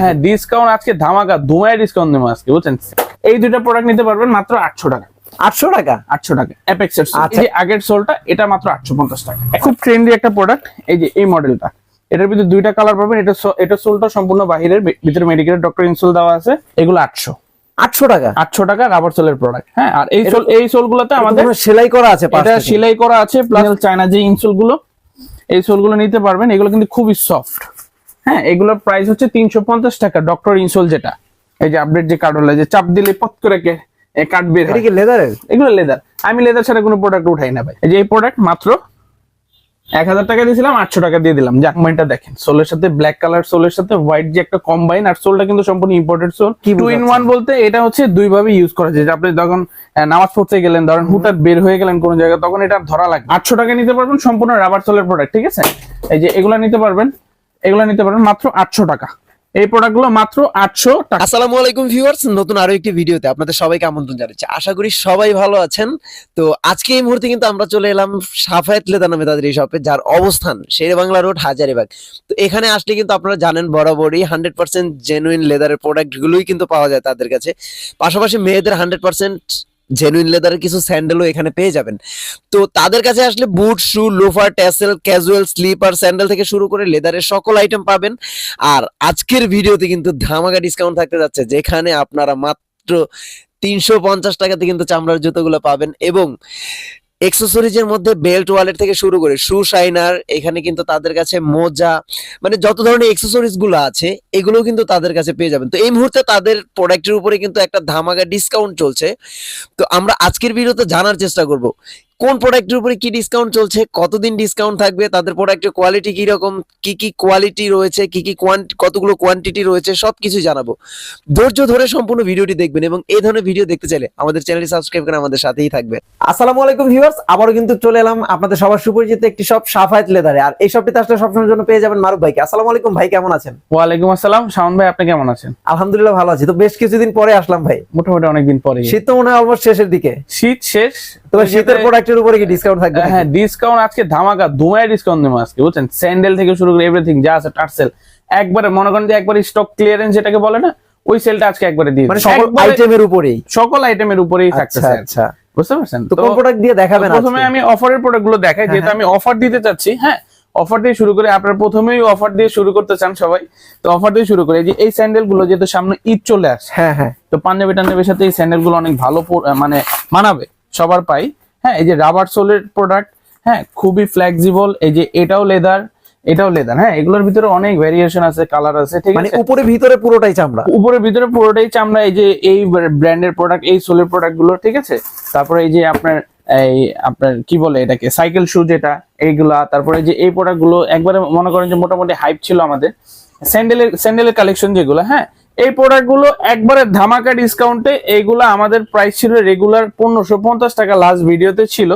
হ্যাঁ ডিসকাউন্ট আজকে ধামাকা ধুমায় ডিসকাউন্ট দেবো আজকে বুঝছেন? এই দুইটা প্রোডাক্ট নিতে পারবেন মাত্র আটশো টাকা। আটশো টাকা? আটশো টাকা অ্যাপেক্সের আচ্ছা। আগের সোলটা এটা মাত্র আটশো পঞ্চাশ টাকা। খুব ট্রেন্ডি একটা প্রোডাক্ট এই যে এই মডেলটা এটার ভিতরে দুইটা কালার পাবেন। এটা এটা সোলটা সম্পূর্ণ বাহিরের ভিতরে মেডিকেল ডক্টর ইনসোল দেওয়া আছে। এগুলো আটশো। আটশো টাকা? আটশো টাকা রাবার সোলের প্রোডাক্ট হ্যাঁ আর এই সোল এই সোল গুলোতে আমাদের আমাদের সেলাই করা আছে এটা সেলাই করা আছে প্লাস চায়না যে ইনসোলগুলো এই সোলগুলো নিতে পারবেন। এগুলো কিন্তু খুবই সফট হ্যাঁ এগুলোর প্রাইস হচ্ছে তিনশো পঞ্চাশ টাকা ডক্টর ইনসোল যেটা। এই যে আপডেট যে কার্ড হলো যে চাপ দিলে পথ করে কে কার্ড বের হয়। লেদারের এগুলো লেদার আমি লেদার ছাড়া কোনো প্রোডাক্ট উঠাই না ভাই। এই যে এই প্রোডাক্ট মাত্র এক হাজার টাকা দিয়েছিলাম আটশো টাকা দিয়ে দিলাম। জাকমাইনটা দেখেন। সোলের সাথে ব্ল্যাক কালার সোলের সাথে হোয়াইট যে একটা কম্বাইন আর সোলটা কিন্তু সম্পূর্ণ imported sole two in one বলতে এটা হচ্ছে দুই ভাবে ইউজ করা যায়। যে আপনি যখন নামাজ পড়তে গেলেন ধরেন হুটার বের হয়ে গেলেন কোন জায়গায় তখন এটা ধরা লাগবে আটশো টাকা নিতে পারবেন সম্পূর্ণ রাবার সোলের প্রোডাক্ট ঠিক আছে? এই যে এগুলা নিতে পারবেন। এগুলা নিতে পারবেন মাত্র আটশো টাকা। এই প্রোডাক্টগুলো মাত্র আটশো টাকা। আসসালামু আলাইকুম ভিউয়ার্স নতুন আরও একটি ভিডিওতে আপনাদের সবাইকে আমন্ত্রণ জানাচ্ছি। আশা করি সবাই ভালো আছেন। তো আজকে এই মুহূর্তে কিন্তু আমরা চলে এলাম সাফায়েত লেদা নামে তাদের এই শপে যার অবস্থান শেরে বাংলা রোড হাজারিবাগ। তো এখানে আসলে কিন্তু আপনারা জানেন বরাবরই হান্ড্রেড পার্সেন্ট জেনুইন লেদারের প্রোডাক্ট গুলোই কিন্তু পাওয়া যায় তাদের কাছে। পাশাপাশি মেয়েদের হান্ড্রেড পার্সেন্ট জেনুইন লেদারের কিছু স্যান্ডেলও এখানে পেয়ে যাবেন। তো তাদের কাছে আসলে boot shoe loafer tassel casual slipper sandal থেকে শুরু করে লেদারের সকল আইটেম পাবেন। আর আজকের ভিডিওতে কিন্তু ধামাকা ডিসকাউন্ট থাকতে যাচ্ছে, যেখানে আপনারা মাত্র তিনশো পঞ্চাশ টাকাতে কিন্তু চামড়ার জুতোগুলো পাবেন এবং এক্সেসরিজের মধ্যে বেল্ট ওয়ালেট থেকে শুরু করে শু শাইনার এখানে কিন্তু তাদের কাছে মোজা মানে যত ধরনের এক্সেসরিজগুলো আছে, এগুলো কিন্তু তাদের কাছে পেয়ে যাবেন। তো এই মুহূর্তে তাদের প্রোডাক্টের উপরে কিন্তু একটা ধামাকা ডিসকাউন্ট চলছে। তো আমরা আজকের ভিডিওতে জানার চেষ্টা করব কোন প্রোডাক্টের উপরে কি ডিসকাউন্ট চলছে কতদিন ডিসকাউন্ট থাকবে তাদের প্রোডাক্টের কোয়ালিটি কি রকম কি কি কোয়ালিটি রয়েছে কি কি কতগুলো কোয়ান্টিটি রয়েছে সবকিছু জানাব। ধৈর্য ধরে সম্পূর্ণ ভিডিওটি দেখবেন এবং এই ধরনের ভিডিও দেখতে চাইলে আমাদের চ্যানেলটি সাবস্ক্রাইব করে আমাদের সাথেই থাকবে আসসালামু আলাইকুম ভিউয়ার্স আবারও কিন্তু চলে এলাম আপনাদের সবার সুপরিচিত একটি শপ সাফায়েত লেদারে আর এই শপটিতে আসলে সবসময়ের জন্য পেয়ে যাবেন মারুফ ভাইকে। আসসালামু আলাইকুম ভাই কেমন আছেন? ওয়ালাইকুম আসসালাম। শাওন ভাই আপনি কেমন আছেন? আলহামদুলিল্লাহ ভালো আছি। তো বেশ কিছুদিন পরে আসলাম ভাই। মোটামুটি অনেকদিন পরে শীত তো মনে হয় অলমোস্ট শেষের দিকে। শীত শেষ তো শীতের প্রোডাক্টের উপরে কি ডিসকাউন্ট থাকবে হ্যাঁ ডিসকাউন্ট আজকে ধামাকা ধুমায় ডিসকাউন্ট দেবো আজকে বুঝছেন? স্যান্ডেল থেকে শুরু করে এভরিথিং যা আছে টার্সেল একবারে মনে করেন যে একবার স্টক ক্লিয়ারেন্স যেটাকে বলে না ওই সেলটা আজকে একবারে দিয়ে মানে সকল আইটেমের উপরেই? সকল আইটেমের উপরেই আচ্ছা থাকতেছে আচ্ছা। বুঝতে পারছেন? তো কোন প্রোডাক্ট দিয়ে দেখাবেন প্রথমে আমি অফারের প্রোডাক্টগুলো দেখাই যেহেতু আমি অফার দিতে চাচ্ছি হ্যাঁ? অফার দিয়ে শুরু করে আপনার প্রথমেই অফার দিয়ে শুরু করতে চান সবাই তো অফার দিয়ে শুরু করে যে এই স্যান্ডেলগুলো যেহেতু সামনে ঈদ চলে আসছে হ্যাঁ হ্যাঁ। তো পাঞ্জাবি টাঞ্জাবির সাথে এই স্যান্ডেলগুলো অনেক ভালো মানে মানাবে। সবার পাই। হ্যাঁ এই যে রাবার সোলের প্রোডাক্ট হ্যাঁ খুবই ফ্লেক্সিবল এই যে এটাও লেদার এটাও লেদার হ্যাঁ এগুলোর ভিতরে অনেক ভেরিয়েশন আছে কালার আছে ঠিক মানে আছে? উপরে ভিতরে পুরোটাই চামড়া? উপরের ভিতরে পুরোটাই চামড়া এই যে এই ব্র্যান্ডের প্রোডাক্ট এই সোলের প্রোডাক্টগুলো ঠিক আছে? তারপরে এই যে আপনার এই আপনার কি বলে এটাকে সাইকেল শু যেটা এইগুলা তারপরে যে এই প্রোডাক্টগুলো একবারে মনে করেন যে মোটামুটি হাইপ ছিল আমাদের। স্যান্ডেলের স্যান্ডেলের কালেকশন যেগুলো হ্যাঁ এই প্রোডাক্টগুলো একবারে ধামাকা ডিসকাউন্টে এইগুলো আমাদের প্রাইস ছিল রেগুলার পনেরোশো পঞ্চাশ টাকা লাস্ট ভিডিওতে ছিল।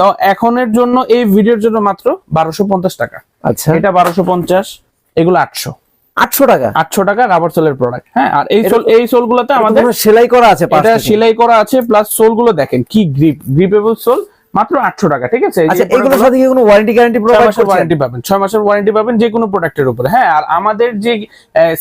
তো এখনের জন্য এই ভিডিওর জন্য মাত্র বারোশো পঞ্চাশ টাকা। আচ্ছা। এটা বারোশো পঞ্চাশ এগুলো আটশো। আটশো টাকা? আটশো টাকা রাবার সোলের প্রোডাক্ট হ্যাঁ? আর এই সোল এই আমাদের সেলাই করা আছে এটা সেলাই করা আছে প্লাস সোলগুলো দেখেন কি গ্রিপ গ্রিপেবল সোল মাত্র আটশো টাকা ঠিক আছে? আচ্ছা এগুলোর সাথে কি কোনো ওয়ারেন্টি গ্যারান্টি ছয় প্রোভাইড মাসের ওয়ারেন্টি পাবেন মাসের ওয়ারেন্টি পাবেন যে কোনো প্রোডাক্টের উপরে। হ্যাঁ আর আমাদের যে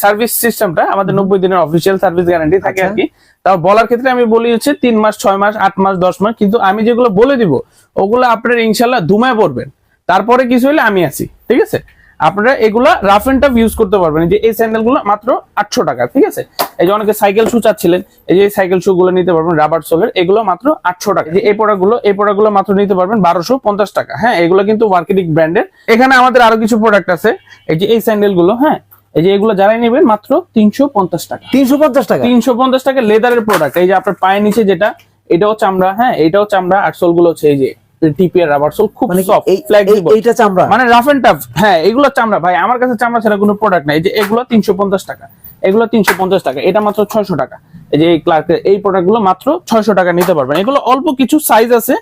সার্ভিস সিস্টেমটা আমাদের নব্বই দিনের অফিসিয়াল সার্ভিস গ্যারান্টি থাকে আর আচ্ছা। কি। তাও বলার ক্ষেত্রে আমি বলি হচ্ছে তিন মাস ছয় মাস আট মাস দশ মাস কিন্তু আমি যেগুলো বলে দিব ওগুলো আপনার ইনশাল্লাহ ধুমায় পড়বেন তারপরে কিছু হলে আমি আছি ঠিক আছে? আপনারা এগুলা রাফ এন্ড টাফ ইউজ করতে পারবেন। এই যে এই স্যান্ডেলগুলো মাত্র আটশো টাকা ঠিক আছে? এই যে অনেকে সাইকেল শু চাচ্ছিলেন এই যে সাইকেল শু গুলো নিতে পারবেন রাবার সোলের এগুলো মাত্র আটশো টাকা। এই যে এই প্রোডাক্টগুলো এই প্রোডাক্টগুলো মাত্র নিতে পারবেন বারোশো পঞ্চাশ টাকা। হ্যাঁ এগুলো কিন্তু মার্কেটিং ব্র্যান্ডের এখানে আমাদের আরও কিছু প্রোডাক্ট আছে। এই যে এই স্যান্ডেলগুলো হ্যাঁ এই যে এগুলো যারাই নেবেন মাত্র তিনশো পঞ্চাশ টাকা। তিনশো পঞ্চাশ টাকা? তিনশো পঞ্চাশ টাকা লেদারের প্রোডাক্ট এই যে আপনার পায়ের নিচে যেটা এটাও চামড়া হ্যাঁ এটাও চামড়া আর সোলগুলো হচ্ছে এই যে টিপিয়ার রাবার সোল খুব মানে সফট এই- এই- ফ্লেক্সিবল এইটা চামড়া? মানে রাফ এন্ড টাফ হ্যাঁ এগুলো চামড়া। ভাই আমার কাছে চামড়া ছাড়া কোনো প্রোডাক্ট নাই। যে এগুলো তিনশো পঞ্চাশ টাকা। এগুলো তিনশো পঞ্চাশ টাকা। এটা মাত্র ছয়শো টাকা। এই যে এই ক্লার্কের এই প্রোডাক্টগুলো মাত্র ছয়শো টাকা নিতে পারবেন। এগুলো অল্প কিছু সাইজ আছে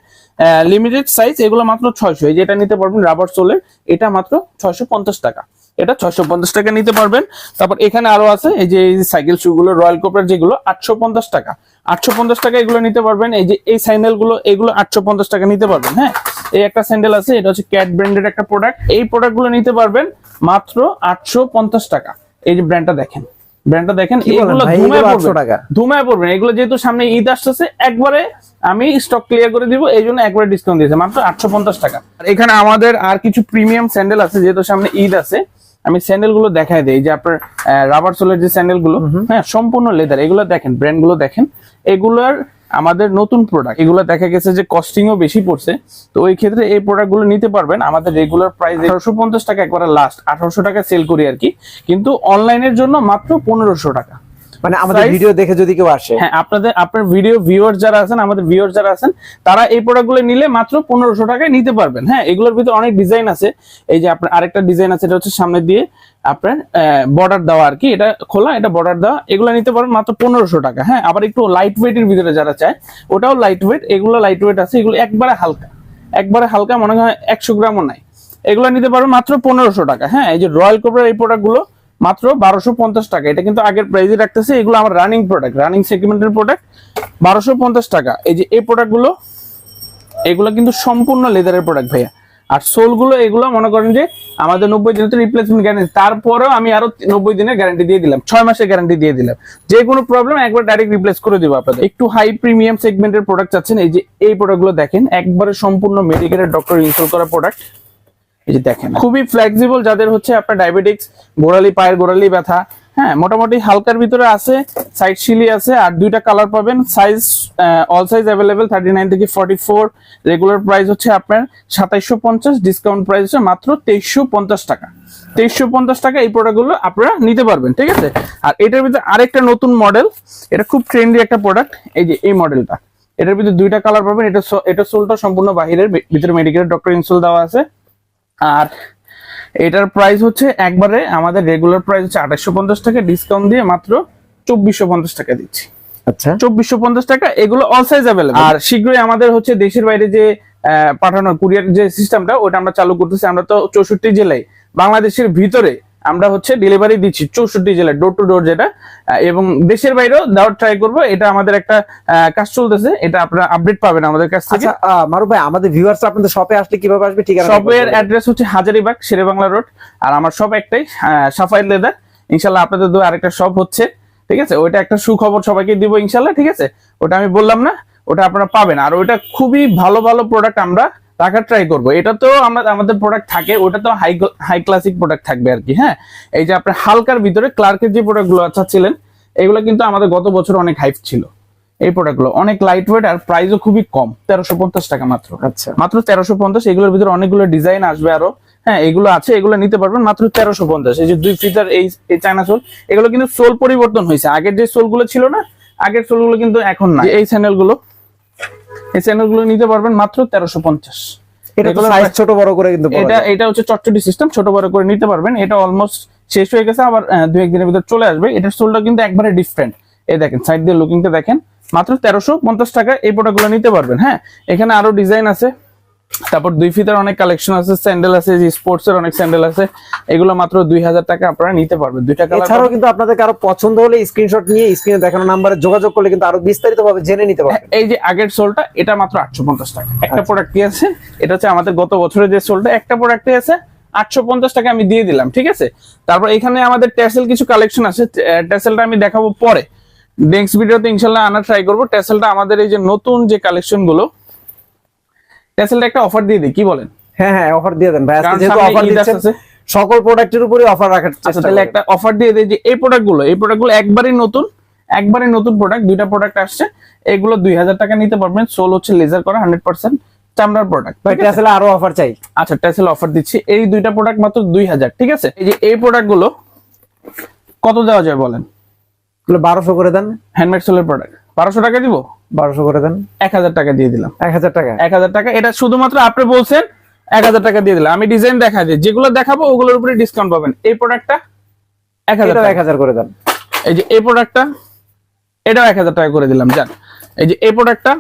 লিমিটেড সাইজ এগুলো মাত্র ছয়শো। এই যে এটা নিতে পারবেন রাবার সোলের এটা মাত্র ছয়শো পঞ্চাশ টাকা। এটা ছয়শো পঞ্চাশ টাকা নিতে পারবেন। তারপর এখানে আরও আছে এই যে এই সাইকেল শু গুলো রয়্যাল কোপের যেগুলো আটশো পঞ্চাশ টাকা। আটশো পঞ্চাশ টাকা এগুলো নিতে পারবেন। এই যে এই স্যান্ডেলগুলো এগুলো আটশো পঞ্চাশ টাকা নিতে পারবেন হ্যাঁ? এই একটা স্যান্ডেল আছে এটা হচ্ছে ক্যাট ব্র্যান্ডের একটা প্রোডাক্ট। এই প্রোডাক্টগুলো নিতে পারবেন মাত্র আটশো পঞ্চাশ টাকা। এই যে ব্র্যান্ডটা দেখেন ব্র্যান্ডটা দেখেন এগুলো ধুমায় পড়বে। টাকা? ধুমায় পড়বে এগুলো যেহেতু সামনে ঈদ আসতেছে একবারে আমি স্টক ক্লিয়ার করে দিব এই জন্য একবারে ডিসকাউন্ট দিয়েছে মাত্র আটশো পঞ্চাশ টাকা। আর এখানে আমাদের আর কিছু প্রিমিয়াম স্যান্ডেল আছে যেহেতু সামনে ঈদ আছে আমি স্যান্ডেলগুলো দেখাই দিই। যে আপনার রাবার সোলের যে স্যান্ডেলগুলো হ্যাঁ সম্পূর্ণ লেদার এগুলো দেখেন ব্র্যান্ডগুলো দেখেন। এগুলোর আমাদের নতুন প্রোডাক্ট এগুলো দেখা গেছে যে কস্টিংও বেশি পড়ছে। তো ওই ক্ষেত্রে এই প্রোডাক্টগুলো নিতে পারবেন। আমাদের রেগুলার প্রাইস আঠারোশো পঞ্চাশ টাকা একবার লাস্ট আঠারোশো টাকা সেল করি আর কি। কিন্তু অনলাইনের জন্য মাত্র পনেরোশো টাকা। মানে আমাদের ভিডিও দেখে যদি কেউ আসে। হ্যাঁ আপনাদের আপনার ভিডিও ভিউয়ার যারা আছেন আমাদের ভিউয়ার যারা আছেন তারা এই প্রোডাক্টগুলো নিলে মাত্র পনেরোশো টাকায় নিতে পারবেন। হ্যাঁ এগুলোর ভিতরে অনেক ডিজাইন আছে। এই যে আপনার আরেকটা ডিজাইন আছে এটা হচ্ছে সামনে দিয়ে আপনার বর্ডার দেওয়া আর কি। এটা খোলা এটা বর্ডার দেওয়া এগুলো নিতে পারবেন মাত্র পনেরোশো টাকা। হ্যাঁ আবার একটু লাইট ওয়েটের ভিতরে যারা চায় ওটাও লাইট ওয়েট এগুলো লাইট ওয়েট আছে এগুলো একবারে হালকা। একবারে হালকা মনে হয় একশো গ্রামও নাই। এগুলো নিতে পারবেন মাত্র পনেরোশো টাকা। হ্যাঁ এই যে রয়্যাল কোবরার এই প্রোডাক্টগুলো মাত্র বারোশো পঞ্চাশ টাকা। এটা কিন্তু আগের প্রাইসে রাখতেছে, এগুলো আমার রানিং প্রোডাক্ট রানিং সেগমেন্টের প্রোডাক্ট বারোশো পঞ্চাশ টাকা। এই যে এই প্রোডাক্টগুলো এগুলো কিন্তু সম্পূর্ণ লেদারের প্রোডাক্ট ভাইয়া। আর সোলগুলো, এগুলো মনে করেন যে আমাদের নব্বই দিনের তো রিপ্লেসমেন্ট গ্যারান্টি তারপরেও আমি আরও নব্বই দিনের গ্যারান্টি দিয়ে দিলাম, ছয় মাসের গ্যারান্টি দিয়ে দিলাম। যে কোনো প্রবলেম একবার ডাইরেক্ট রিপ্লেস করে দিব আপনাদের। একটু হাই প্রিমিয়াম সেগমেন্টের প্রোডাক্ট চাচ্ছেন, এই যে এই প্রোডাক্টগুলো দেখেন, একবারে সম্পূর্ণ মেডিকেলের ডক্টর ইনস্টল করা প্রোডাক্ট এই যে দেখেন। খুবই ফ্লেক্সিবল যাদের হচ্ছে আপনার ডায়াবেটিক্স গোড়ালি পায়ের গোড়ালি ব্যথা হ্যাঁ মোটামুটি হালকার ভিতরে আছে সাইড শিলি আছে, আর দুইটা কালার পাবেন size all size available thirty nine থেকে ফর্টি ফোর রেগুলার প্রাইস হচ্ছে আপনার সাতাইশশো পঞ্চাশ ডিসকাউন্ট প্রাইস হচ্ছে মাত্র তেইশশো পঞ্চাশ টাকা। তেইশশো পঞ্চাশ টাকা এই প্রোডাক্টগুলো আপনারা নিতে পারবেন, ঠিক আছে? আর এটার ভিতরে আরেকটা নতুন মডেল এটা খুব ট্রেন্ডি একটা প্রোডাক্ট এই যে এই মডেলটা এটার ভিতরে দুইটা কালার পাবেন, এটা এটা সোলটা সম্পূর্ণ বাহিরের, ভিতরে মেডিকেল ডক্টর ইনসোল দেওয়া আছে। আর এটার প্রাইস হচ্ছে একবারে আমাদের রেগুলার প্রাইস হচ্ছে আঠাশশো পঞ্চাশ টাকা ডিসকাউন্ট দিয়ে মাত্র চব্বিশশো পঞ্চাশ টাকা দিচ্ছি। আচ্ছা। চব্বিশশো পঞ্চাশ টাকা এগুলো অল সাইজ অ্যাভেলেবল আর শীঘ্রই আমাদের হচ্ছে দেশের বাইরে যে আহ, পাঠানোর কুরিয়ার যে সিস্টেমটা ওটা আমরা চালু করতেছি। আমরা তো চৌষট্টি জেলায় বাংলাদেশের ভিতরে আমরা হচ্ছে ডেলিভারি দিচ্ছি চৌষট্টি জেলায় ডোর টু ডোর যেটা এবং দেশের বাইরেও দেওয়ার ট্রাই করব। এটা আমাদের একটা কাজ চলতেছে এটা আপনারা আপডেট পাবেন আমাদের কাছ থেকে। আচ্ছা মারুফ ভাই আমাদের ভিউয়ার্স আপনাদের শপে আসলে কীভাবে আসবে ঠিক আছে শপের অ্যাড্রেস হচ্ছে হাজারিবাগ শেরে বাংলা রোড আর আমার শপ একটাই সাফাই লেদার ইনশাল্লাহ আপনাদের দু আরেকটা শপ হচ্ছে ঠিক আছে? ওইটা একটা সুখবর সবাইকে দিব ইনশাল্লাহ ঠিক আছে? ওটা আমি বললাম না ওটা আপনারা পাবেন। আর ওইটা খুবই ভালো ভালো প্রোডাক্ট আমরা রাখার ট্রাই করব। এটা তো আমরা আমাদের প্রোডাক্ট থাকে ওটা তো হাই হাই ক্লাসিক প্রোডাক্ট থাকবে আর কি হ্যাঁ? এই যে আপনার হালকার ভিতরে ক্লার্কের যে প্রোডাক্টগুলো চাচ্ছিলেন এগুলো কিন্তু আমাদের গত বছর অনেক হাইপ ছিল। এই প্রোডাক্টগুলো অনেক লাইট ওয়েট আর প্রাইসও খুবই কম তেরোশো পঞ্চাশ টাকা মাত্র। আচ্ছা। মাত্র তেরোশো পঞ্চাশ এগুলোর ভিতরে অনেকগুলো ডিজাইন আসবে আরও হ্যাঁ এগুলো আছে এগুলো নিতে পারবেন মাত্র তেরোশো পঞ্চাশ। এই যে দুই ফিটার এই এই চায়না সোল এগুলো কিন্তু সোল পরিবর্তন হয়েছে। আগের যে সোলগুলো ছিল না আগের সোলগুলো কিন্তু এখন না এই স্যান্ডেলগুলো? এই চ্যানেলগুলো নিতে পারবেন মাত্র তেরোশো পঞ্চাশ। এটা তো সাইজ ছোট বড় করে কিন্তু এটা এটা হচ্ছে চটচটি সিস্টেম ছোট বড় করে নিতে পারবেন। এটা অলমোস্ট শেষ হয়ে গেছে আবার দু একদিনের ভিতর চলে আসবে। এটার সোলটা কিন্তু একবারে ডিফারেন্ট এই দেখেন সাইড দিয়ে লুকিংটা দেখেন। মাত্র তেরোশো পঞ্চাশ টাকা এই প্রোডাক্টগুলো নিতে পারবেন হ্যাঁ? এখানে আরও ডিজাইন আছে। তারপর দুই ফিতার অনেক কালেকশন আছে স্যান্ডেল আছে স্পোর্টস এর অনেক স্যান্ডেল আছে এগুলো মাত্র দুই হাজার টাকা আপনারা নিতে পারবেন। দুইটা কালার এছাড়াও কিন্তু আপনাদের কারও পছন্দ হলে স্ক্রিনশট নিয়ে স্ক্রিনে দেখানো নাম্বারে যোগাযোগ করলে কিন্তু আরও বিস্তারিত ভাবে জেনে নিতে পারবেন। এই যে আগের সোলটা এটা মাত্র আটশো পঞ্চাশ টাকা। একটা আচ্ছা। প্রোডাক্ট আছে? এটা হচ্ছে আমাদের গত বছরের যে সোলটা একটা প্রোডাক্টে আছে আটশো পঞ্চাশ টাকা আমি দিয়ে দিলাম ঠিক আছে? তারপর এখানে আমাদের টেসেল কিছু কালেকশন আছে টেসেলটা আমি দেখাবো পরে। নেক্সট ভিডিওতে ইনশাল্লাহ আনা ট্রাই করব। টেসেলটা আমাদের এই যে নতুন যে কালেকশনগুলো টেসেলটা একটা অফার দিয়ে দিই কি বলেন? হ্যাঁ হ্যাঁ অফার দিয়ে দেন ভাই। আজকে যেহেতু অফার দিচ্ছেন সকল প্রোডাক্টের উপরে অফার রাখার আচ্ছা চেষ্টা তাহলে একটা অফার দিয়ে দেয় যে এই প্রোডাক্টগুলো এই প্রোডাক্টগুলো একবারই নতুন একবারই নতুন প্রোডাক্ট দুইটা প্রোডাক্ট আসছে এগুলো দুই হাজার টাকা নিতে পারবেন সোল হচ্ছে লেজার করা হান্ড্রেড পার্সেন্ট চামড়ার প্রোডাক্ট ভাই আসলে আরও অফার চাই। আচ্ছা টেসেল অফার দিচ্ছি এই দুইটা প্রোডাক্ট মাত্র দুই হাজার ঠিক আছে? এই যে এই প্রোডাক্টগুলো কত দেওয়া যায় বলেন? বারোশো করে দেন। হ্যান্ডমেড সোলের প্রোডাক্ট বারোশো টাকা দিব? বারোশো করে দেন। এক হাজার টাকা দিয়ে দিলাম। এক হাজার টাকা। এক হাজার টাকা। এটা শুধুমাত্র আপনি বলছেন এক হাজার টাকা দিয়ে দিলাম। আমি ডিজাইন দেখা দিই। যেগুলো দেখাবো ওগুলোর উপরে ডিসকাউন্ট পাবেন। এই প্রোডাক্টটা এক হাজার এক হাজার করে দেন। এই যে এই প্রোডাক্টটা এটাও এক হাজার টাকা করে দিলাম। যান। এই যে এই প্রোডাক্টটা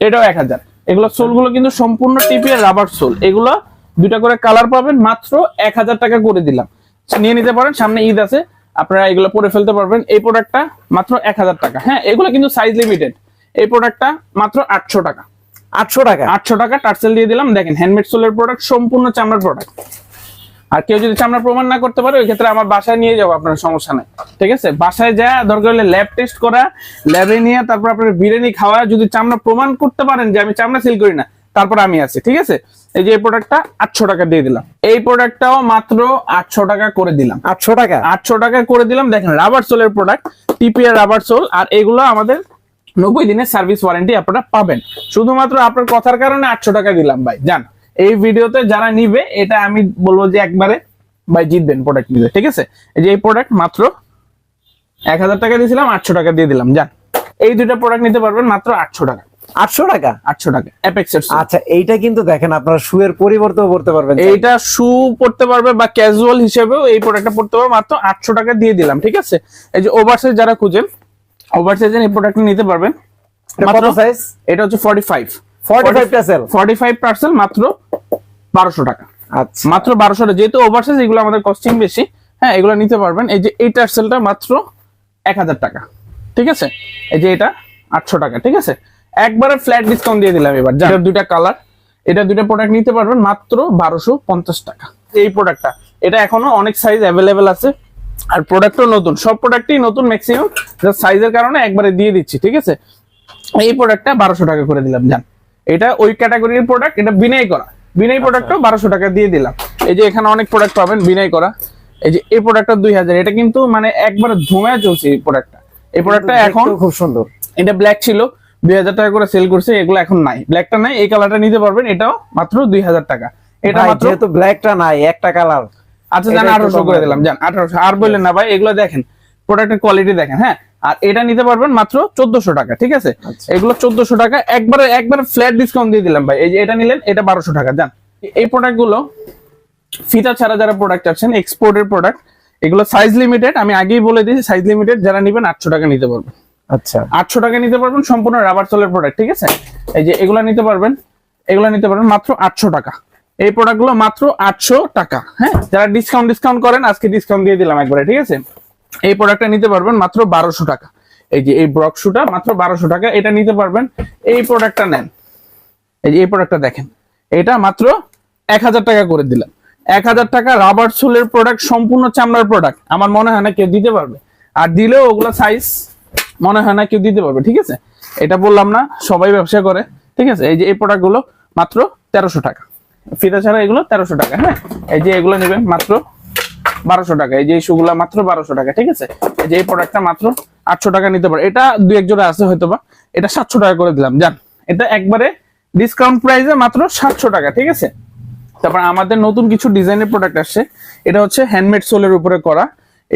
এটাও এক হাজার। এগুলো সোলগুলো কিন্তু সম্পূর্ণ টিপিয়ার রাবার সোল এগুলো দুইটা করে কালার পাবেন মাত্র এক হাজার টাকা করে দিলাম। নিয়ে নিতে পারেন সামনে ঈদ আছে। আপনারা এগুলো পরে ফেলতে পারবেন। এই প্রোডাক্টটা মাত্র এক হাজার টাকা। হ্যাঁ এগুলো কিন্তু সাইজ লিমিটেড এই প্রোডাক্টটা মাত্র আটশো টাকা। আটশো টাকা? আটশো টাকা টার্সেল দিয়ে দিলাম। দেখেন হ্যান্ডমেড সোলের প্রোডাক্ট সম্পূর্ণ চামড়ার প্রোডাক্ট আর কেউ যদি চামড়া প্রমাণ না করতে পারে ওই ক্ষেত্রে আমার বাসায় নিয়ে যাব আপনার সমস্যা নাই। ঠিক আছে? বাসায় যা দরকার হলে ল্যাব টেস্ট করা ল্যাবে নিয়ে তারপর আপনার বিরিয়ানি খাওয়া যদি চামড়া প্রমাণ করতে পারেন যে আমি চামড়া সেল করি না তারপর আমি আছি ঠিক আছে? এই যে এই প্রোডাক্টটা আটশো টাকা দিয়ে দিলাম। এই প্রোডাক্টটাও মাত্র আটশো টাকা করে দিলাম। আটশো টাকা? আটশো টাকা করে দিলাম। দেখেন রাবার সোলের প্রোডাক্ট টিপিআর রাবার সোল আর এগুলো আমাদের নব্বই দিনের সার্ভিস ওয়ারেন্টি আপনারা পাবেন। শুধুমাত্র আপনার কথার কারণে আটশো টাকা দিলাম ভাই যান এই ভিডিওতে যারা নিবে এটা আমি বলব যে একবারে ভাই জিতবেন প্রোডাক্ট নিবে ঠিক আছে? এই যে এই প্রোডাক্ট মাত্র এক হাজার টাকা দিয়েছিলাম আটশো টাকা দিয়ে দিলাম যান এই দুইটা প্রোডাক্ট নিতে পারবেন মাত্র আটশো টাকা। আটশো টাকা? আটশো টাকা অ্যাপেক্সের আচ্ছা এইটা কিন্তু দেখেন আপনারা শুয়ের পরিবর্তেও পারবেন এইটা শু পড়তে পারবে বা ক্যাজুয়াল হিসেবেও এই প্রোডাক্টটা পড়তে পারবে মাত্র আটশো টাকা দিয়ে দিলাম ঠিক আছে? এই যে ওভারসাইজ যারা খুঁজেন ওভারসাইজের এই প্রোডাক্টটা নিতে পারবেন। মাত্র কত সাইজ এটা হচ্ছে forty five forty five tassel forty মাত্র বারোশো টাকা। আচ্ছা। মাত্র বারোশো টাকা। যেহেতু ওভারসাইজ এগুলো আমাদের কস্টিং বেশি হ্যাঁ এগুলো নিতে পারবেন। এই যে এই টার্সেলটা মাত্র এক হাজার টাকা। ঠিক আছে? এই যে এটা আটশো টাকা। ঠিক আছে? একবারে ফ্ল্যাট ডিসকাউন্ট দিয়ে দিলাম এবার। যার দুইটা কালার এটা দুইটা প্রোডাক্ট নিতে পারবেন মাত্র বারোশো পঞ্চাশ টাকা। এই প্রোডাক্টটা এটা এখনও অনেক সাইজ অ্যাভেলেবেল আছে। আর প্রোডাক্টও নতুন। সব প্রোডাক্টই নতুন ম্যাক্সিমাম সাইজের কারণে একবারে দিয়ে দিচ্ছি ঠিক আছে? এই প্রোডাক্টটা বারোশো টাকা করে দিলাম জান। এটা ওই ক্যাটাগরির প্রোডাক্ট এটা বিনয় করা। বিনয় প্রোডাক্টও বারোশো টাকা দিয়ে দিলাম। এই যে এখানে অনেক প্রোডাক্ট পাবেন বিনয় করা। এই যে এই প্রোডাক্টটা দুই হাজার। এটা কিন্তু মানে একবার ধুমে চলছে এই প্রোডাক্টটা এই প্রোডাক্টটা এখন খুব সুন্দর। এটা ব্ল্যাক ছিল দুই হাজার টাকা করে সেল করছে এগুলো এখন নাই। ব্ল্যাকটা নাই এই কালারটা নিতে পারবেন এটাও মাত্র দুই হাজার টাকা। এটা মাত্র ব্ল্যাকটা নাই একটা কালার আচ্ছা জান আঠারোশো করে দিলাম। জান আঠারোশো। আর বললেন না ভাই এগুলো দেখেন প্রোডাক্টের কোয়ালিটি দেখেন হ্যাঁ? আর এটা নিতে পারবেন মাত্র চোদ্দশো টাকা ঠিক আছে? আচ্ছা। এগুলো চোদ্দশো টাকা। একবারে একবারে ফ্ল্যাট ডিসকাউন্ট দিয়ে দিলাম ভাই। এই যে এটা নিলেন এটা বারোশো টাকা জান। এই প্রোডাক্টগুলো ফিতা ছাড়া যারা প্রোডাক্ট আছেন এক্সপোর্টের প্রোডাক্ট এগুলো সাইজ লিমিটেড আমি আগেই বলে দিয়েছি সাইজ লিমিটেড যারা নিবেন আটশো টাকা নিতে পারবেন। আচ্ছা। আটশো টাকা নিতে পারবেন সম্পূর্ণ রাবার সোলের প্রোডাক্ট ঠিক আছে? এই যে এগুলা নিতে পারবেন এগুলা নিতে পারবেন মাত্র আটশো টাকা। এই প্রোডাক্টগুলো মাত্র আটশো টাকা। হ্যাঁ যারা ডিসকাউন্ট ডিসকাউন্ট করেন, আজকে ডিসকাউন্ট দিয়ে দিলাম একবারে, ঠিক আছে? এই প্রোডাক্টটা নিতে পারবেন মাত্র বারোশো টাকা। এই যে এই ব্রক শুটা মাত্র বারোশো টাকা, এটা নিতে পারবেন। এই প্রোডাক্টটা নেন। এই যে এই প্রোডাক্টটা দেখেন, এটা মাত্র এক হাজার টাকা করে দিলাম। এক হাজার টাকা রাবার সোলের প্রোডাক্ট সম্পূর্ণ চামড়ার প্রোডাক্ট আমার মনে হয় না কেউ দিতে পারবে। আর দিলেও ওগুলো সাইজ মনে হয় না কেউ দিতে পারবে, ঠিক আছে? এটা বললাম না, সবাই ব্যবসা করে, ঠিক আছে? এই যে এই প্রোডাক্টগুলো মাত্র তেরোশো টাকা। ফিতা ছাড়া এগুলো তেরোশো টাকা হ্যাঁ? এই যে এগুলো নেবেন মাত্র বারোশো টাকা, এই যে ইস্যুগুলো মাত্র বারোশো টাকা, ঠিক আছে? এই যে এই প্রোডাক্টটা মাত্র আটশো টাকা নিতে পারে। এটা দু এক জোড়া আছে হয়তো বা এটা সাতশো টাকা করে দিলাম, যান। এটা একবারে ডিসকাউন্ট প্রাইসে মাত্র সাতশো টাকা, ঠিক আছে? তারপর আমাদের নতুন কিছু ডিজাইনের প্রোডাক্ট আসছে, এটা হচ্ছে হ্যান্ডমেড সোলের উপরে করা।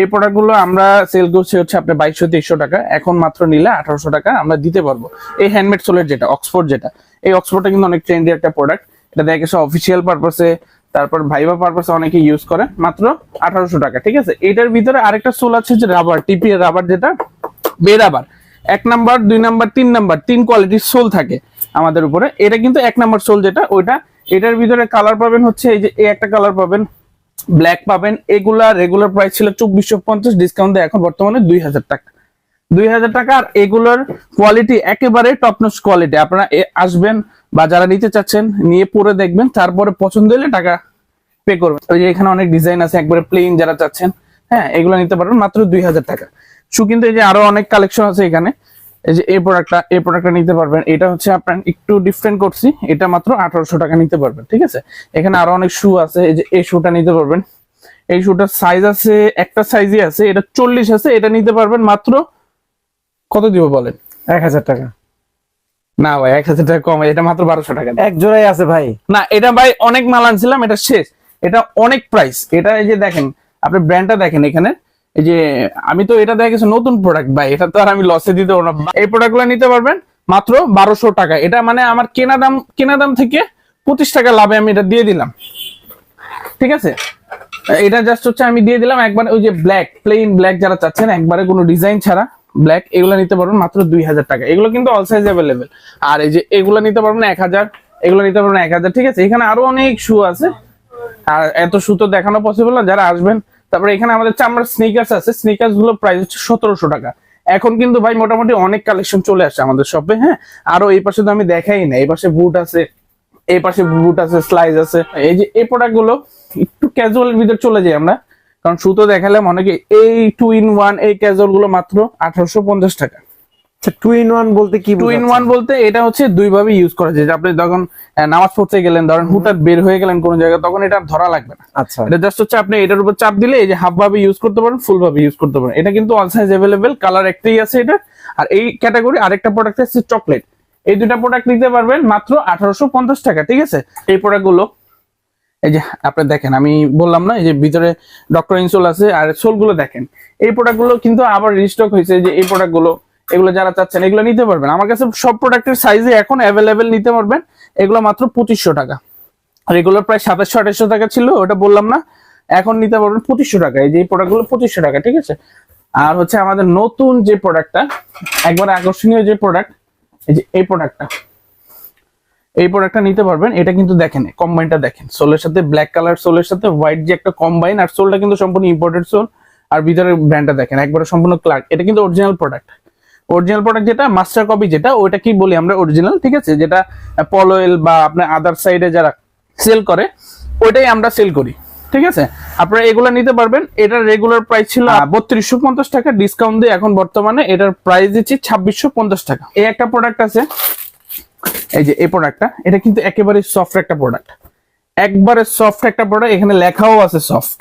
এই প্রোডাক্টগুলো আমরা সেল করছি হচ্ছে আপনার বাইশশো, তেইশশো টাকা, এখন মাত্র নিলে আঠারোশো টাকা আমরা দিতে পারব। এই হ্যান্ডমেড সোলের যেটা অক্সফোর্ড যেটা, এই অক্সফোর্ডটা কিন্তু অনেক ট্রেন্ডি একটা প্রোডাক্ট এটা দেখা গেছে অফিসিয়াল পারপাসে তারপর ভাইবা পারপাসে অনেকে ইউজ করে, মাত্র আঠারোশো টাকা, ঠিক আছে? এটার ভিতরে আরেকটা সোল আছে যে রাবার টিপি রাবার যেটা বে রাবার এক নাম্বার দুই নাম্বার তিন নাম্বার তিন কোয়ালিটির সোল থাকে আমাদের উপরে। এটা কিন্তু এক নাম্বার সোল যেটা, ওইটা, এটার ভিতরে কালার পাবেন হচ্ছে এই যে, এই একটা কালার পাবেন ব্ল্যাক পাবেন, এগুলা রেগুলার প্রাইস ছিল চব্বিশশো পঞ্চাশ ডিসকাউন্ট দেয় এখন বর্তমানে দুই হাজার টাকা। দুই হাজার টাকা আর এগুলোর কোয়ালিটি একেবারে টপনস কোয়ালিটি আপনারা আসবেন বা যারা নিতে চাচ্ছেন, নিয়ে পরে দেখবেন, তারপরে পছন্দ হলে টাকা পে করবেন। ওই যে এখানে অনেক ডিজাইন আছে, একবারে প্লেন যারা চাচ্ছেন হ্যাঁ এগুলো নিতে পারবেন মাত্র দুই হাজার টাকা। শু কিন্তু এই যে আরও অনেক কালেকশন আছে এখানে, এই যে এই প্রোডাক্টটা এই প্রোডাক্টটা নিতে পারবেন। এটা হচ্ছে আপনার একটু ডিফারেন্ট করছি, এটা মাত্র আঠারোশো টাকা নিতে পারবেন, ঠিক আছে? এখানে আরও অনেক শু আছে, এই যে এই শুটা নিতে পারবেন। এই শুটার সাইজ আছে, একটা সাইজই আছে, এটা চল্লিশ আছে, এটা নিতে পারবেন মাত্র কত দিব বলেন? এক হাজার টাকা। না ভাই এক হাজার টাকা কম এটা মাত্র বারোশো টাকা এক জোড়াই আছে ভাই। না এটা ভাই অনেক মাল আনছিলাম এটা শেষ। এটা অনেক প্রাইস এটা এই যে দেখেন আপনি ব্র্যান্ডটা দেখেন এখানে। এই যে আমি তো এটা দেখা গেছে নতুন প্রোডাক্ট ভাই এটা তো আর আমি লসে দিতে পারব না। এই প্রোডাক্টগুলো নিতে পারবেন মাত্র বারোশো টাকা। এটা মানে আমার কেনা দাম কেনা দাম থেকে পঁচিশ টাকা লাভে আমি এটা দিয়ে দিলাম। ঠিক আছে? এটা জাস্ট হচ্ছে আমি দিয়ে দিলাম একবার ওই যে ব্ল্যাক প্লেন ব্ল্যাক যারা চাচ্ছেন একবারে কোনো ডিজাইন ছাড়া। ব্ল্যাক এগুলো নিতে পারবেন মাত্র দুই হাজার টাকা। এগুলো কিন্তু অল সাইজ অ্যাভেলেবেল আর এই যে এগুলো নিতে পারবেন এক হাজার, এগুলো নিতে পারবেন এক হাজার, ঠিক আছে? এখানে আরও অনেক শু আছে। আর এত শু তো দেখানো পসিবল না, যারা আসবেন, তারপরে এখানে আমাদের চামড়ার স্নিকার্স আছে। স্নিকার্সগুলো প্রাইস হচ্ছে সতেরোশো টাকা। এখন কিন্তু ভাই মোটামুটি অনেক কালেকশন চলে আসছে আমাদের শপে হ্যাঁ? আরও এই পাশে তো আমি দেখাই না এই পাশে বুট আছে, এই পাশে বুট আছে স্লাইজ আছে। এই যে এই প্রোডাক্টগুলো, একটু ক্যাজুয়ালের ভিতরে চলে যাই আমরা। কারণ সুতো দেখালাম অনেকে এই টু ইন ওয়ান এই ক্যাজুয়ালগুলো মাত্র আঠারোশো পঞ্চাশ টাকা। টু ইন ওয়ান বলতে কি টু ইন ওয়ান বলতে এটা হচ্ছে দুই ভাবে ইউজ করা যায়। আপনি যখন নামাজ পড়তে গেলেন ধরেন হুটার বের হয়ে গেলেন কোন জায়গায় তখন এটা ধরা লাগবে না। আচ্ছা। এটা জাস্ট হচ্ছে আপনি এটার উপর চাপ দিলে এই যে হাফ ভাবে ইউজ করতে পারেন ফুল ভাবে ইউজ করতে পারেন। এটা কিন্তু অল সাইজ অ্যাভেলেবেল কালার একটাই আছে এটা আর এই ক্যাটাগরি আরেকটা প্রোডাক্ট আছে চকলেট এই দুটা প্রোডাক্ট নিতে পারবেন মাত্র আঠারোশো পঞ্চাশ টাকা ঠিক আছে? এই প্রোডাক্টগুলো এই যে, আপনি দেখেন, আমি বললাম না, এই যে ভিতরে ডক্টর ইনসোল আছে আর সোলগুলো দেখেন। এই প্রোডাক্টগুলো কিন্তু আবার রিস্টক হয়েছে, যে এই প্রোডাক্টগুলো, এগুলো যারা চাচ্ছেন, এগুলো নিতে পারবেন। আমার কাছে সব প্রোডাক্টের সাইজে এখন অ্যাভেলেবেল নিতে পারবেন। এগুলো মাত্র পঁচিশশো টাকা। আর এগুলো প্রায় সাতাশশো, আঠাশশো টাকা ছিল, ওটা বললাম না। এখন নিতে পারবেন পঁচিশশো টাকা। এই যে এই প্রোডাক্টগুলো পঁচিশশো টাকা, ঠিক আছে? আর হচ্ছে আমাদের নতুন যে প্রোডাক্টটা একবার আকর্ষণীয় যে প্রোডাক্ট এই যে এই প্রোডাক্টটা এই প্রোডাক্টটা নিতে পারবেন এটা কিন্তু দেখেন কম্বাইনটা দেখেন। সোলের সাথে ব্ল্যাক কালার সোলের সাথে হোয়াইট যে একটা কম্বাইন আর সোলটা কিন্তু সম্পূর্ণ ইম্পোর্টেড সোল আর ভিতরের ব্র্যান্ডটা দেখেন একবারে সম্পূর্ণ ক্লার্ক এটা কিন্তু অরিজিনাল প্রোডাক্ট অরিজিনাল প্রোডাক্ট যেটা মাস্টার কপি যেটা ওইটা কি বলি আমরা অরিজিনাল ঠিক আছে? যেটা পলোয়েল বা আপনার আদার সাইডে যারা সেল করে ওইটাই আমরা সেল করি ঠিক আছে? আপনারা এগুলো নিতে পারবেন এটার রেগুলার প্রাইস ছিল বত্রিশশো পঞ্চাশ টাকা ডিসকাউন্ট দিয়ে এখন বর্তমানে এটার প্রাইস দিচ্ছি ছাব্বিশশো পঞ্চাশ টাকা। এই একটা প্রোডাক্ট আছে এই যে এই প্রোডাক্টটা এটা কিন্তু একেবারে সফট একটা প্রোডাক্ট একবারে সফট একটা প্রোডাক্ট এখানে লেখাও আছে সফট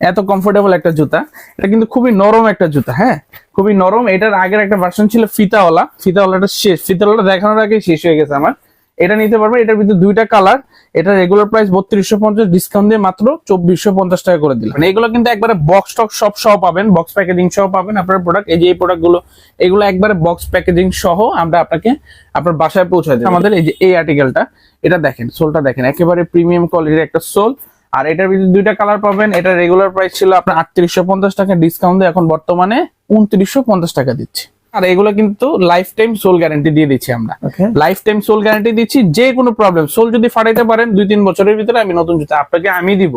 এত কমফোর্টেবল একটা জুতা। এটা কিন্তু খুবই নরম একটা জুতা হ্যাঁ? খুবই নরম। এটার আগের একটা ভার্সন ছিল ফিতাওয়ালা। ফিতাওয়ালাটা শেষ ফিতাওয়ালা দেখানোর আগে শেষ হয়ে গেছে আমার। এটা নিতে পারবে, এটার ভিতরে দুইটা কালার এটা রেগুলার প্রাইস বত্রিশশো পঞ্চাশ ডিসকাউন্ট দিয়ে মাত্র চব্বিশশো পঞ্চাশ টাকা করে দিলাম। এগুলো কিন্তু একবারে বক্স টক সব সহ পাবেন বক্স প্যাকেজিং সহ পাবেন আপনার প্রোডাক্ট এই যে এই প্রোডাক্টগুলো এগুলো একবারে বক্স প্যাকেজিং সহ আমরা আপনাকে আপনার বাসায় পৌঁছায় দেবো। আমাদের এই যে এই আর্টিকেলটা এটা দেখেন, সোলটা দেখেন, একেবারে প্রিমিয়াম কোয়ালিটির একটা সোল। আর এটার ভিতরে দুইটা কালার পাবেন, এটা রেগুলার প্রাইস ছিল আপনার আটত্রিশশো পঞ্চাশ টাকা ডিসকাউন্ট দিয়ে এখন বর্তমানে উনত্রিশশো পঞ্চাশ টাকা দিচ্ছি। আর এগুলো কিন্তু লাইফ টাইম সোল গ্যারান্টি দিয়ে দিচ্ছি আমরা। লাইফ টাইম সোল গ্যারান্টি দিচ্ছি যে কোনো প্রবলেম সোল যদি ফাটাইতে পারেন দুই তিন বছরের ভিতরে আমি নতুন জুতা আপনাকে আমি দিব।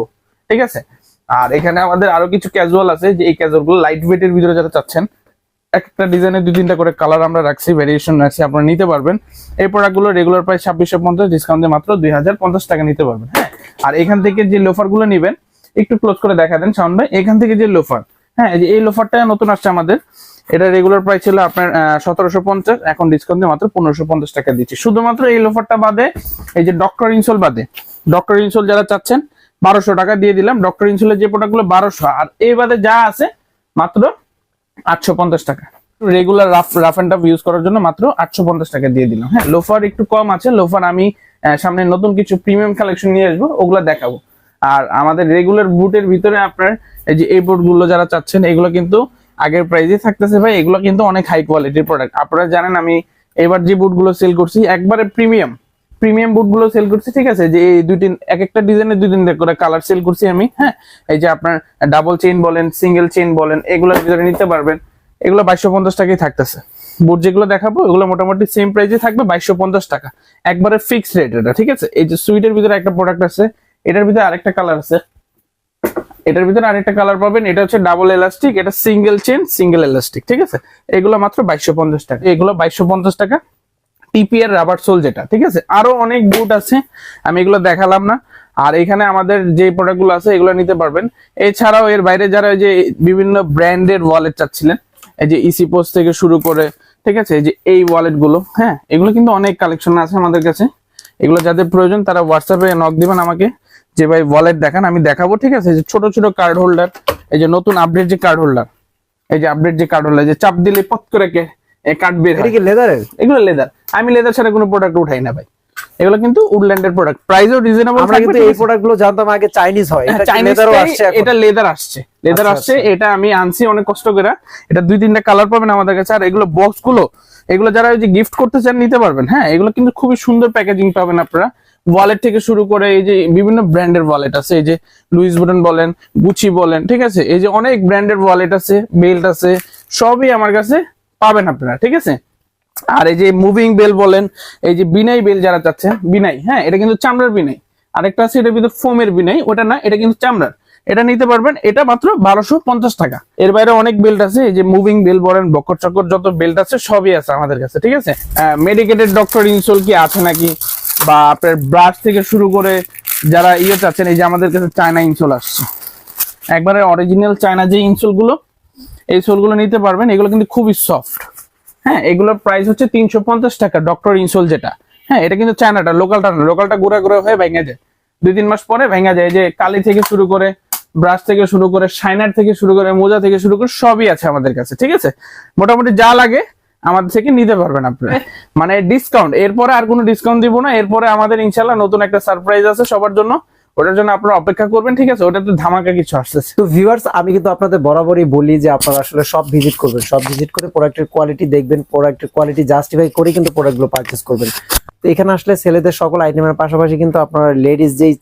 ঠিক আছে? আর এখানে আমাদের আরও কিছু ক্যাজুয়াল আছে যে এই ক্যাজুয়ালগুলো লাইট ওয়েট এর ভিতরে যারা চাচ্ছেন একটা ডিজাইনের দুই তিনটা করে কালার আমরা রাখছি ভেরিয়েশন রাখছি আপনারা নিতে পারবেন। এই প্রোডাক্টগুলো রেগুলার প্রাইস ছাব্বিশশো পঞ্চাশ ডিসকাউন্ট মাত্র দুই হাজার পঞ্চাশ টাকা নিতে পারবেন হ্যাঁ? আর এখান থেকে যে লোফারগুলো নিবেন একটু ক্লোজ করে দেখা দেন শাওন ভাই এখান থেকে যে লোফার হ্যাঁ এই লোফারটা নতুন আসছে আমাদের। এটা রেগুলার প্রাইস ছিল আপনার সতেরোশো পঞ্চাশ, এখন ডিসকাউন্ট দিয়ে মাত্র পনেরোশো পঞ্চাশ টাকা দিচ্ছি। শুধুমাত্র এই লোফারটা বাদে, এই যে ডক্টর ইনসোল বাদে ডক্টর ইনসোল যারা চাচ্ছেন, বারোশো টাকা দিয়ে দিলাম। ডক্টর ইনসোলের যে প্রোডাক্টগুলো বারোশো, আর এই বাদে যা আছে, মাত্র আটশো পঞ্চাশ টাকা। Regular rough rough and tough use করার জন্য মাত্র আটশো পঞ্চাশ টাকা দিয়ে দিলাম। হ্যাঁ লোফার একটু কম আছে। লোফার আমি সামনে নতুন কিছু প্রিমিয়াম কালেকশন নিয়ে আসব, ওগুলো দেখাবো। আর আমাদের রেগুলার বুটের ভিতরে আপনার, এই যে এই বুটগুলো যারা চাচ্ছেন, এগুলো কিন্তু আগের প্রাইজে থাকতেছে ভাই, এগুলো কিন্তু অনেক হাই কোয়ালিটির প্রোডাক্ট আপনারা জানেন আমি এবার যে বুটগুলো সেল করছি, একবারে প্রিমিয়াম প্রিমিয়াম বুটগুলো সেল করছি, ঠিক আছে? যে এই দুই তিন, এক একটা ডিজাইনের দুই তিনটা করে কালার সেল করছি আমি হ্যাঁ? এই যে আপনার ডাবল চেইন বলেন সিঙ্গেল চেইন বলেন এগুলো ভিতরে নিতে পারবেন। এগুলো বাইশশো পঞ্চাশ টাকাই থাকতেছে। বুট যেগুলো দেখাবো, এগুলো মোটামুটি সেম প্রাইসে থাকবে, বাইশশো পঞ্চাশ টাকা। একবারে ফিক্সড রেট এটা ঠিক আছে? এই যে সুইটের ভিতরে একটা প্রোডাক্ট আছে, এটার ভিতরে আরেকটা কালার আছে। এটার ভিতরে আরেকটা কালার পাবেন, এটা হচ্ছে ডাবল এলাস্টিক এটা সিঙ্গেল চেন সিঙ্গেল এলাস্টিক ঠিক আছে? এগুলো মাত্র বাইশশো পঞ্চাশ টাকা। এগুলো বাইশশো পঞ্চাশ টাকা টিপিআর রাবার সোল যেটা, ঠিক আছে? আরও অনেক বুট আছে, আমি এগুলো দেখালাম না। আর এখানে আমাদের যে প্রোডাক্টগুলো আছে, এগুলো নিতে পারবেন। এছাড়াও এর বাইরে যারা যে বিভিন্ন ব্র্যান্ডের ওয়ালেট চাচ্ছিলেন, এই যে ইসি পোস্ট থেকে শুরু করে, ঠিক আছে? এই যে এই ওয়ালেটগুলো হ্যাঁ? এগুলো কিন্তু অনেক কালেকশন আছে আমাদের কাছে। এগুলো যাদের প্রয়োজন, তারা হোয়াটসঅ্যাপে নক দিবেন আমাকে। যে ভাই ওয়ালেট দেখান আমি দেখাবো ঠিক আছে? যে ছোট ছোট কার্ড হোল্ডার এই যে নতুন আপডেট যে কার্ড হোল্ডার এই যে আপডেট যে কার্ড হোল্ডার যে চাপ দিলে পত করে কে কার্ড বের এটা হয় কি লেদারের এগুলো লেদার আমি লেদার ছাড়া কোনো প্রোডাক্ট উঠাই না ভাই। এগুলো কিন্তু উডল্যান্ডের প্রোডাক্ট প্রাইসও রিজনেবল আমরা কিন্তু এই প্রোডাক্টগুলো জানতাম আগে চাইনিজ হয়। এটা চাইনিজ লেদারও আসছে এটা লেদার আসছে। লেদার আচ্ছা, আসছে এটা আমি আনছি অনেক কষ্ট করে। এটা দুই তিনটা কালার পাবেন আমাদের কাছে। আর এগুলো বক্সগুলো এগুলো যারা ওই যে গিফট করতে চান নিতে পারবেন। হ্যাঁ এগুলো কিন্তু খুবই সুন্দর প্যাকেজিং পাবেন আপনারা। ওয়ালেট থেকে শুরু করে এই যে বিভিন্ন ব্র্যান্ডের ওয়ালেট আছে, এই যে লুইস বুটন বলেন, গুচি বলেন, ঠিক আছে? এই যে অনেক ব্র্যান্ডের ওয়ালেট আছে বেল্ট আছে, সবই আমার কাছে পাবেন আপনারা, ঠিক আছে? আর এই যে মুভিং বেল বলেন, এই যে বিনাই বেল যারা চাচ্ছেন, বিনাই হ্যাঁ এটা কিন্তু চামড়ার বিনাই। আরেকটা আছে, এটার ভিতরে ফোমের বিনাই, ওটা না, এটা কিন্তু চামড়ার। এটা নিতে পারবেন, এটা মাত্র বারোশো পঞ্চাশ টাকা। এর বাইরে অনেক বেল্ট আছে, এই যে মুভিং বেল বলেন, বকর চক্কর, যত বেল্ট আছে, সবই আছে আমাদের কাছে, ঠিক আছে? মেডিকেটেড ডক্টর ইনসোল কি আছে নাকি? বা আপনার ব্রাশ থেকে শুরু করে যারা ইয়ে চাচ্ছেন, এই যে আমাদের কাছে চায়না ইনসোল আসছে। একবারে অরিজিনাল চায়না যে ইনসোলগুলো, এই সোলগুলো নিতে পারবেন। এগুলো কিন্তু খুবই সফট হ্যাঁ এগুলোর প্রাইস হচ্ছে তিনশো পঞ্চাশ টাকা ডক্টর ইনসোল যেটা। হ্যাঁ এটা কিন্তু চায়নাটা লোকালটা না। লোকালটা ঘুরে ঘুরে হয়ে ভেঙে যায়। দুই তিন মাস পরে ভেঙে যায়। যে কালি থেকে শুরু করে ব্রাশ থেকে শুরু করে শাইনার থেকে শুরু করে, মোজা থেকে শুরু করে, সবই আছে আমাদের কাছে, ঠিক আছে? মোটামুটি যা লাগে আমাদের থেকে নিতে পারবেন আপনারা মানে ডিসকাউন্ট এরপরে আর কোনো ডিসকাউন্ট দিব না, এরপরে আমাদের ইনশাল্লাহ নতুন একটা সারপ্রাইজ আছে সবার জন্য। ওটার জন্য আপনারা অপেক্ষা করবেন, ঠিক আছে? ওটাতে ধামাকা কিছু আসতেছে। তো ভিউয়ার্স আমি কিন্তু আপনাদের বরাবরই বলি যে আপনারা আসলে সব ভিজিট করবেন। সব ভিজিট করে প্রোডাক্টের কোয়ালিটি দেখবেন প্রোডাক্টের কোয়ালিটি জাস্টিফাই করে কিন্তু প্রোডাক্টগুলো পারচেস করবেন। তো এখানে আসলে ছেলেদের সকল আইটেমের পাশাপাশি কিন্তু আপনারা লেডিস যেই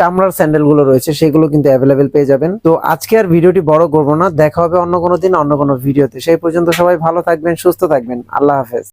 চামড়ার স্যান্ডেলগুলো রয়েছে, সেগুলো কিন্তু অ্যাভেলেবেল পেয়ে যাবেন। তো আজকে আর ভিডিওটি বড় করব না, দেখা হবে অন্য কোনো দিন, অন্য কোনো ভিডিওতে। সেই পর্যন্ত সবাই ভালো থাকবেন, সুস্থ থাকবেন। আল্লাহ হাফেজ।